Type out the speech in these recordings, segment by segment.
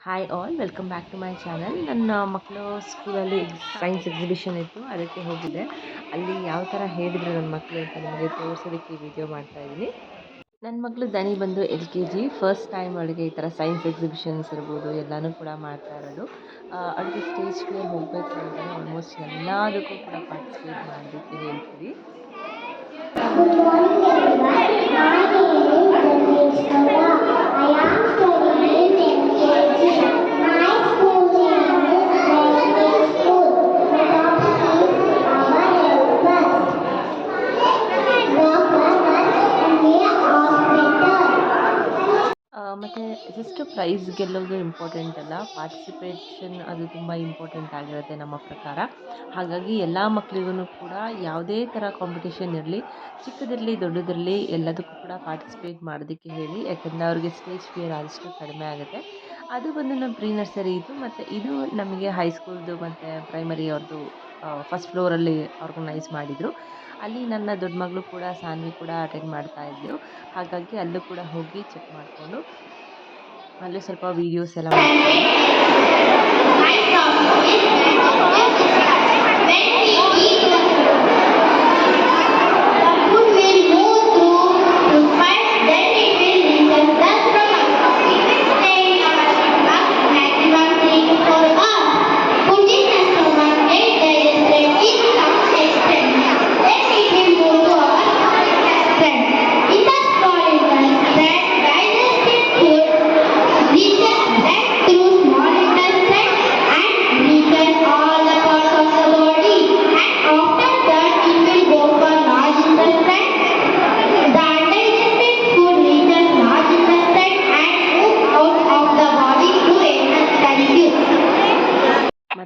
Hi all welcome back to my channel ನನ್ನ ಮಕ್ಕಳು ಸ್ಕೂಲಲ್ಲಿ ಸೈನ್ಸ್ ಎಕ್ಸಿಬಿಷನ್ ಇತ್ತು, ಅದಕ್ಕೆ ಹೋಗಿದ್ದೆ. ಅಲ್ಲಿ ಯಾವ ಥರ ಹೇಳಿದರು ನನ್ನ ಮಕ್ಕಳು ಅಂತ ನಿಮಗೆ ತೋರಿಸೋದಕ್ಕೆ ವಿಡಿಯೋ ಮಾಡ್ತಾಯಿದ್ದೀನಿ ನನ್ನ ಮಗಳು ದನಿ ಬಂದು L K G first time ಅವಳಿಗೆ ಈ ಥರ ಸೈನ್ಸ್ ಎಕ್ಸಿಬಿಷನ್ಸ್ ಇರ್ಬೋದು, ಎಲ್ಲನೂ ಕೂಡ ಮಾಡ್ತಾ ಇರೋದು. ಅವಳಿಗೆ ಸ್ಟೇಜ್ ಮೇಲೆ ಹೋಗಬೇಕು ಅಂತಲೇ ಆಲ್ಮೋಸ್ಟ್ ಎಲ್ಲದಕ್ಕೂ ಕೂಡ ಪಾರ್ಟಿಸಿಪೇಟ್ ಮಾಡಬೇಕು ಹೇಳ್ತೀವಿ. ಮತ್ತು ಜಸ್ಟ್ ಪ್ರೈಸ್ ಗೆಲ್ಲೋದು ಇಂಪಾರ್ಟೆಂಟ್ ಅಲ್ಲ. ಪಾರ್ಟಿಸಿಪೇಷನ್ ಅದು ತುಂಬ ಇಂಪಾರ್ಟೆಂಟ್ ಆಗಿರುತ್ತೆ ನಮ್ಮ ಪ್ರಕಾರ. ಹಾಗಾಗಿ ಎಲ್ಲ ಮಕ್ಕಳಿಗೂ ಕೂಡ ಯಾವುದೇ ಥರ ಕಾಂಪಿಟೇಷನ್ ಇರಲಿ, ಚಿಕ್ಕದಿರಲಿ, ದೊಡ್ಡದಿರಲಿ ಎಲ್ಲದಕ್ಕೂ ಕೂಡ ಪಾರ್ಟಿಸಿಪೇಟ್ ಮಾಡೋದಕ್ಕೆ ಹೇಳಿ. ಯಾಕಂದರೆ ಅವ್ರಿಗೆ ಸ್ಟೇಜ್ ಫಿಯರ್ ಆದಷ್ಟು ಕಡಿಮೆ ಆಗುತ್ತೆ. ಅದು ಬಂದು ನಮ್ಮ ಪ್ರೀ ನರ್ಸರಿ ಇದು ಮತ್ತು ಇದು ನಮಗೆ ಹೈಸ್ಕೂಲ್ದು ಮತ್ತು ಪ್ರೈಮರಿ ಅವ್ರದ್ದು ಫಸ್ಟ್ ಫ್ಲೋರಲ್ಲಿ ಆರ್ಗನೈಸ್ ಮಾಡಿದರು. ಅಲ್ಲಿ ನನ್ನ ದೊಡ್ಡ ಮಗಳು ಕೂಡ ಸಾನ್ವಿ ಕೂಡ ಅಟೆಂಡ್ ಮಾಡ್ತಾ ಇದ್ದರು ಹಾಗಾಗಿ ಅಲ್ಲೂ ಕೂಡ ಹೋಗಿ ಚೆಕ್ ಮಾಡಿಕೊಂಡು ಅಲ್ಲೂ ಸ್ವಲ್ಪ ವೀಡಿಯೋಸ್ ಎಲ್ಲ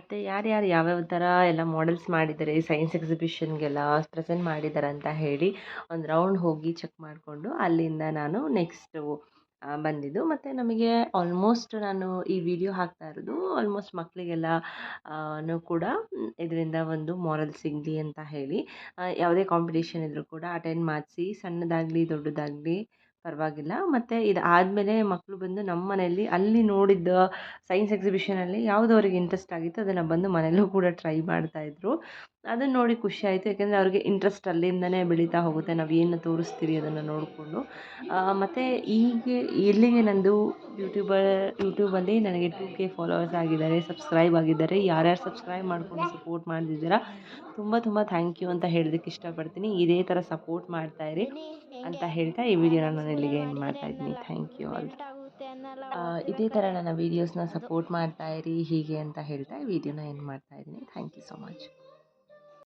ಮತ್ತು ಯಾರ್ಯಾರು ಯಾವ್ಯಾವ ಥರ ಎಲ್ಲ ಮಾಡೆಲ್ಸ್ ಮಾಡಿದ್ದಾರೆ ಸೈನ್ಸ್ ಎಕ್ಸಿಬಿಷನ್ಗೆಲ್ಲ ಪ್ರೆಸೆಂಟ್ ಮಾಡಿದ್ದಾರೆ ಅಂತ ಹೇಳಿ ಒಂದು ರೌಂಡ್ ಹೋಗಿ ಚೆಕ್ ಮಾಡಿಕೊಂಡು ಅಲ್ಲಿಂದ ನಾನು ನೆಕ್ಸ್ಟು ಬಂದಿದ್ದು. ಮತ್ತು ನಮಗೆ ಆಲ್ಮೋಸ್ಟ್ ನಾನು ಈ ವಿಡಿಯೋ ಹಾಕ್ತಾ ಇರೋದು ಆಲ್ಮೋಸ್ಟ್ ಮಕ್ಕಳಿಗೆಲ್ಲ ಕೂಡ ಇದರಿಂದ ಒಂದು ಮಾರಲ್ ಸಿಗಲಿ ಅಂತ ಹೇಳಿ ಯಾವುದೇ ಕಾಂಪಿಟೇಷನ್ ಇದ್ದರೂ ಕೂಡ ಅಟೆಂಡ್ ಮಾಡಿಸಿ, ಸಣ್ಣದಾಗಲಿ ದೊಡ್ಡದಾಗಲಿ ಪರವಾಗಿಲ್ಲ. ಮತ್ತು ಇದು ಆದಮೇಲೆ ಮಕ್ಕಳು ಬಂದು ನಮ್ಮ ಮನೆಯಲ್ಲಿ ಅಲ್ಲಿ ನೋಡಿದ್ದ ಸೈನ್ಸ್ ಎಕ್ಸಿಬಿಷನಲ್ಲಿ ಯಾವುದು ಅವ್ರಿಗೆ ಇಂಟ್ರೆಸ್ಟ್ ಆಗಿತ್ತು, ಅದನ್ನು ಬಂದು ಮನೆಯಲ್ಲೂ ಕೂಡ ಟ್ರೈ ಮಾಡ್ತಾಯಿದ್ರು ಅದನ್ನು ನೋಡಿ ಖುಷಿ ಆಯಿತು. ಯಾಕೆಂದರೆ ಅವ್ರಿಗೆ ಇಂಟ್ರೆಸ್ಟ್ ಅಲ್ಲಿಂದನೇ ಬೆಳೀತಾ ಹೋಗುತ್ತೆ. ನಾವು ಏನು ತೋರಿಸ್ತೀವಿ ಅದನ್ನು ನೋಡಿಕೊಂಡು. ಮತ್ತು ಹೀಗೆ ಇಲ್ಲಿಗೆ ನಂದು ಯೂಟ್ಯೂಬರ್, ಯೂಟ್ಯೂಬಲ್ಲಿ ನನಗೆ ಟೂ ಕೆ ಫಾಲೋವರ್ಸ್ ಆಗಿದ್ದಾರೆ ಸಬ್ಸ್ಕ್ರೈಬ್ ಆಗಿದ್ದಾರೆ. ಯಾರ್ಯಾರು ಸಬ್ಸ್ಕ್ರೈಬ್ ಮಾಡ್ಕೊಂಡು ಸಪೋರ್ಟ್ ಮಾಡ್ತಿದ್ದೀರಾ, ತುಂಬ ತುಂಬ ಥ್ಯಾಂಕ್ ಯು ಅಂತ ಹೇಳೋದಕ್ಕೆ ಇಷ್ಟಪಡ್ತೀನಿ. ಇದೇ ಥರ ಸಪೋರ್ಟ್ ಮಾಡ್ತಾಯಿರಿ ಅಂತ ಹೇಳ್ತಾ ಈ ವಿಡಿಯೋನ ನಾನು ಇಲ್ಲಿಗೆ ಏನು ಮಾಡ್ತಾ ಇದ್ದೀನಿ. ಥ್ಯಾಂಕ್ ಯು ಆಲ್ ಇದೇ ಥರ ನನ್ನ ವೀಡಿಯೋಸ್ನ ಸಪೋರ್ಟ್ ಮಾಡ್ತಾಯಿರಿ ಹೀಗೆ ಅಂತ ಹೇಳ್ತಾ ವಿಡಿಯೋನ ಏನು ಮಾಡ್ತಾ ಇದ್ದೀನಿ. Thank you so much